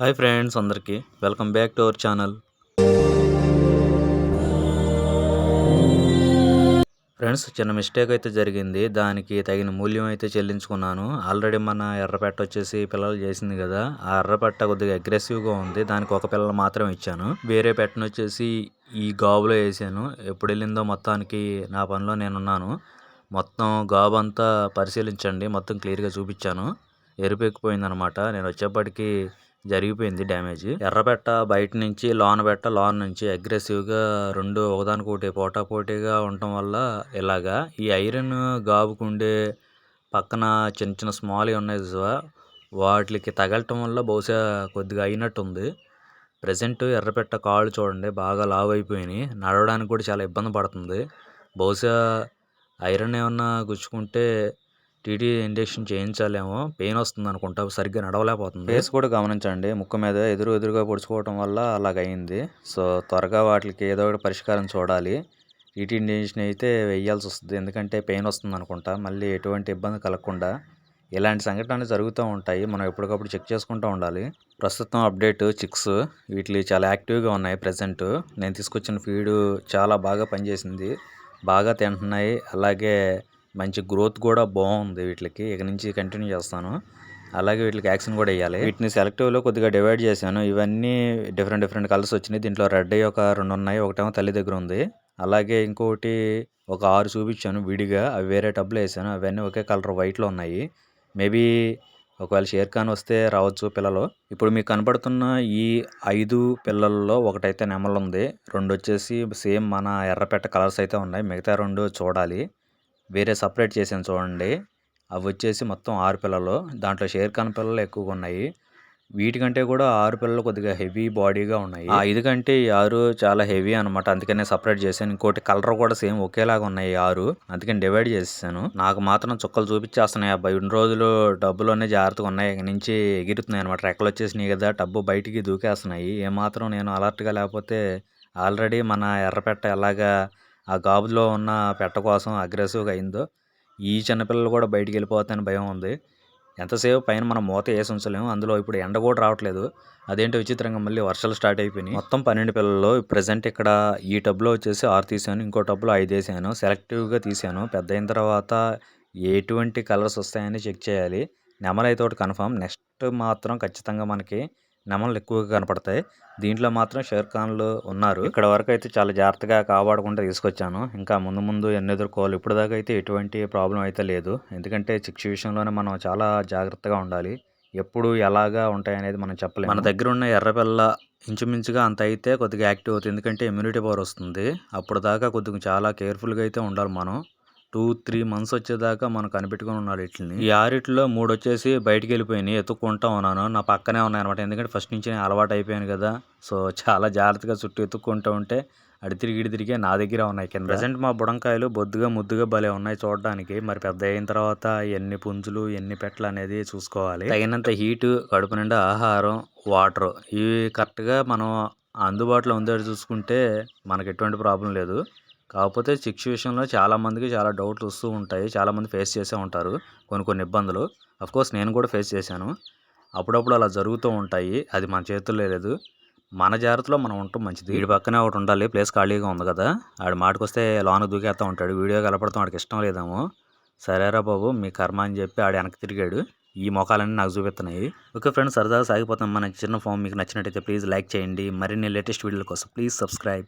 Hi friends అందరికీ. Welcome back to our channel. Friends చిన్న mistake అయితే జరిగింది. దానికి తగిన మూల్యం అయితే చెల్లించుకున్నాను. ఆల్రెడీ మన ఎర్రపెట్ట వచ్చేసి పిల్లలు చేసింది కదా. ఆ ఎర్రపెట్ట కొద్దిగా అగ్రెసివ్గా ఉంది. దానికి ఒక పిల్లలు మాత్రం ఇచ్చాను. వేరే పెట్టను వచ్చేసి ఈ గాబులో వేసాను. ఎప్పుడు వెళ్ళిందో మొత్తానికి నా పనిలో నేనున్నాను. మొత్తం గాబు అంతా పరిశీలించండి. మొత్తం క్లియర్గా చూపించాను. ఎరుపెక్కిపోయిందనమాట నేను వచ్చేప్పటికి జరిగిపోయింది డ్యామేజ్. ఎర్రబెట్ట బయట నుంచి లోన బెట్ట లోన నుంచి అగ్రెసివ్గా రెండు ఒకదానికొకటి పోటాపోటీగా ఉండటం వల్ల ఇలాగా ఈ ఐరన్ గాబుకుండే పక్కన చిన్న చిన్న స్మాల్ ఉన్నాయి చూసావా? వాటికి తగలటం వల్ల బహుశా కొద్దిగా అయినట్టుంది. ప్రజెంట్ ఎర్రపెట్ట కాళ్ళు చూడండి బాగా లావు అయిపోయినాయి. నడవడానికి కూడా చాలా ఇబ్బంది పడుతుంది. బహుశా ఐరన్ ఏమన్నా గుచ్చుకుంటే టీటీ ఇంజెక్షన్ చేయించాలేమో పెయిన్ వస్తుంది అనుకుంటా సరిగ్గా నడవలేకపోతుంది. ఫేస్ కూడా గమనించండి ముక్కు మీద ఎదురు ఎదురుగా పొడుచుకోవడం వల్ల అలాగైంది సో త్వరగా వాటికి ఏదో ఒకటి పరిష్కారం చూడాలి. టీటీ ఇంజెక్షన్ అయితే వేయాల్సి వస్తుంది ఎందుకంటే పెయిన్ వస్తుంది అనుకుంటా. మళ్ళీ ఎటువంటి ఇబ్బంది కలగకుండా ఇలాంటి సంఘటనలు జరుగుతూ ఉంటాయి. మనం ఎప్పటికప్పుడు చెక్ చేసుకుంటూ ఉండాలి. ప్రస్తుతం అప్డేట్ చిక్స్ వీటిని చాలా యాక్టివ్గా ఉన్నాయి ప్రజెంట్. నేను తీసుకొచ్చిన ఫీడు చాలా బాగా పనిచేసింది. బాగా తింటున్నాయి. అలాగే మంచి గ్రోత్ కూడా బాగుంది వీటికి. ఇక నుంచి కంటిన్యూ చేస్తాను. అలాగే వీటికి యాక్షన్ కూడా వేయాలి. వీటిని సెలెక్టివ్లో కొద్దిగా డివైడ్ చేశాను. ఇవన్నీ డిఫరెంట్ డిఫరెంట్ కలర్స్ వచ్చినాయి. దీంట్లో రెడ్ ఒక రెండు ఉన్నాయి. ఒకటేమో తల్లి దగ్గర ఉంది. అలాగే ఇంకోటి ఒక ఆరు చూపించాను విడిగా. అవి వేరే టబ్లో వేసాను. అవన్నీ ఒకే కలర్ వైట్లో ఉన్నాయి. మేబీ ఒకవేళ షేర్ ఖాన్ వస్తే రావచ్చు పిల్లలు. ఇప్పుడు మీకు కనపడుతున్న ఈ ఐదు పిల్లల్లో ఒకటైతే నెమలు ఉంది రెండు వచ్చేసి సేమ్ మన ఎర్రపెట్ట కలర్స్ అయితే ఉన్నాయి. మిగతా రెండు చూడాలి. వేరే సపరేట్ చేసాను చూడండి. అవి వచ్చేసి మొత్తం ఆరు పిల్లలు. దాంట్లో షేర్ ఖాన్ పిల్లలు ఎక్కువగా ఉన్నాయి. వీటికంటే కూడా ఆరు పిల్లలు కొద్దిగా హెవీ బాడీగా ఉన్నాయి. ఆ ఐదు కంటే ఈ ఆరు చాలా హెవీ అనమాట అందుకనే సపరేట్ చేశాను. ఇంకోటి కలర్ కూడా సేమ్ ఒకేలాగా ఉన్నాయి ఆరు. అందుకని డివైడ్ చేసేసాను. నాకు మాత్రం చుక్కలు చూపించేస్తున్నాయి. అబ్బాయి ఇన్ని రోజులు డబ్బులోనే జాగ్రత్తగా ఉన్నాయి. ఇక నుంచి ఎగురుతున్నాయి అనమాట రెక్కలు వచ్చేసినాయి కదా డబ్బు బయటికి దూకేస్తున్నాయి. ఏమాత్రం నేను అలర్ట్గా లేకపోతే ఆల్రెడీ మన ఎర్రపెట్ట ఎలాగా ఆ గాబులో ఉన్న పెట్ట కోసం అగ్రెసివ్గా అయిందో ఈ చిన్నపిల్లలు కూడా బయటికి వెళ్ళిపోతాయని భయం ఉంది. ఎంతసేపు పైన మనం మూత వేసి ఉంచలేము అందులో ఇప్పుడు ఎండ కూడా రావట్లేదు. అదేంటో విచిత్రంగా మళ్ళీ వర్షాలు స్టార్ట్ అయిపోయినాయి. మొత్తం పన్నెండు పిల్లలు ప్రజెంట్ ఇక్కడ ఈ టబ్లో వచ్చేసి ఆరు తీసాను ఇంకో టబ్లో ఐదు వేసాను. సెలెక్టివ్గా తీసాను. పెద్ద అయిన తర్వాత ఎటువంటి కలర్స్ వస్తాయని చెక్ చేయాలి. నెమలైతే ఒకటి కన్ఫామ్ నెక్స్ట్ మాత్రం ఖచ్చితంగా మనకి నెమలు ఎక్కువగా కనపడతాయి. దీంట్లో మాత్రం షేర్ ఖాన్లు ఉన్నారు. ఇక్కడ వరకు అయితే చాలా జాగ్రత్తగా కాపాడుకుంటూ తీసుకొచ్చాను. ఇంకా ముందు ముందు ఎన్ని ఎదుర్కోవాలి? ఇప్పుడు దాకా అయితే ఎటువంటి ప్రాబ్లం అయితే లేదు. ఎందుకంటే చిక్స్ విషయంలోనే మనం చాలా జాగ్రత్తగా ఉండాలి. ఎప్పుడు ఎలాగా ఉంటాయనేది మనం చెప్పలేము. మన దగ్గర ఉన్న ఎర్రబెల్ల ఇంచుమించుగా అంత అయితే కొద్దిగా యాక్టివ్ అవుతుంది. ఎందుకంటే ఇమ్యూనిటీ పవర్ వస్తుంది. అప్పుడు దాకా కొద్దిగా చాలా కేర్ఫుల్గా అయితే ఉండాలి మనం. టూ త్రీ మంత్స్ వచ్చేదాకా మనం కనిపెట్టుకుని ఉన్నాడు ఇట్లని. ఈ ఆరిట్లో మూడు వచ్చేసి బయటికి వెళ్ళిపోయినాయి ఎత్తుక్కుంటా ఉన్నాను నా పక్కనే ఉన్నాయి అనమాట ఎందుకంటే ఫస్ట్ నుంచి నేను అలవాటు అయిపోయాను కదా. సో చాలా జాగ్రత్తగా చుట్టూ ఎత్తుక్కుంటూ ఉంటే అడి తిరిగి ఇడి తిరిగి నా దగ్గర ఉన్నాయి కింద. ప్రజెంట్ మా బుడంకాయలు బొద్దుగా ముద్దుగా భలే ఉన్నాయి చూడడానికి. మరి పెద్ద అయిన తర్వాత ఎన్ని పుంజులు ఎన్ని పెట్టలు అనేది చూసుకోవాలి. తగినంత హీటు కడుపు నిండా ఆహారం వాటర్. ఇవి కరెక్ట్గా మనం అందుబాటులో ఉందేది చూసుకుంటే మనకి ఎటువంటి ప్రాబ్లం లేదు. కాకపోతే చిక్స్ విషయంలో చాలామందికి చాలా డౌట్లు వస్తూ ఉంటాయి. చాలామంది ఫేస్ చేసే ఉంటారు. కొన్ని కొన్ని ఇబ్బందులు. కోర్స్ నేను కూడా ఫేస్ చేశాను. అప్పుడప్పుడు అలా జరుగుతూ ఉంటాయి. అది మన చేతుల్లో లేదు. మన జాగ్రత్తలో మనం ఉండటం మంచిది. వీడి పక్కనే ఒకటి ఉండాలి. ప్లేస్ ఖాళీగా ఉంది కదా. ఆడి మాటకొస్తే లోన దూకేస్తూ ఉంటాడు. వీడియో కలపడతాం వాడికి ఇష్టం లేదేమో. సరేరా బాబు మీ కర్మ అని చెప్పి ఆడు వెనక్కి తిరిగాడు. ఈ మొఖాలన్నీ నాకు చూపిస్తున్నాయి. ఓకే ఫ్రెండ్స్ సరదాగా సాగిపోతాం. మన చిన్న ఫామ్ మీకు నచ్చినట్టయితే ప్లీజ్ లైక్ చేయండి. మరిన్ని లేటెస్ట్ వీడియోల కోసం ప్లీజ్ సబ్స్క్రైబ్.